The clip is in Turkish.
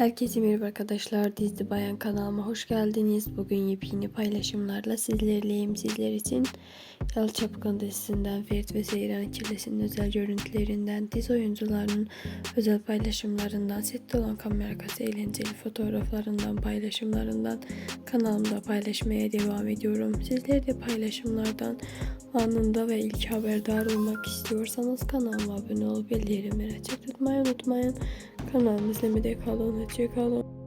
Herkese merhaba arkadaşlar. Dizli Bayan kanalıma hoş geldiniz. Bugün yepyeni paylaşımlarla sizlerleyim. Sizler için Yalı Çapkın dizisinden Ferit ve Seyran ikilesinin özel görüntülerinden, dizi oyuncularının özel paylaşımlarından, sette olan kamera arkası eğlenceli fotoğraflarından, paylaşımlarından kanalımda paylaşmaya devam ediyorum. Sizler de paylaşımlardan anında ve ilk haberdar olmak istiyorsanız kanalıma abone olup bildirimleri açık tutmayı unutmayın. Kanalımı izlemede kalın. Hoşçakalın.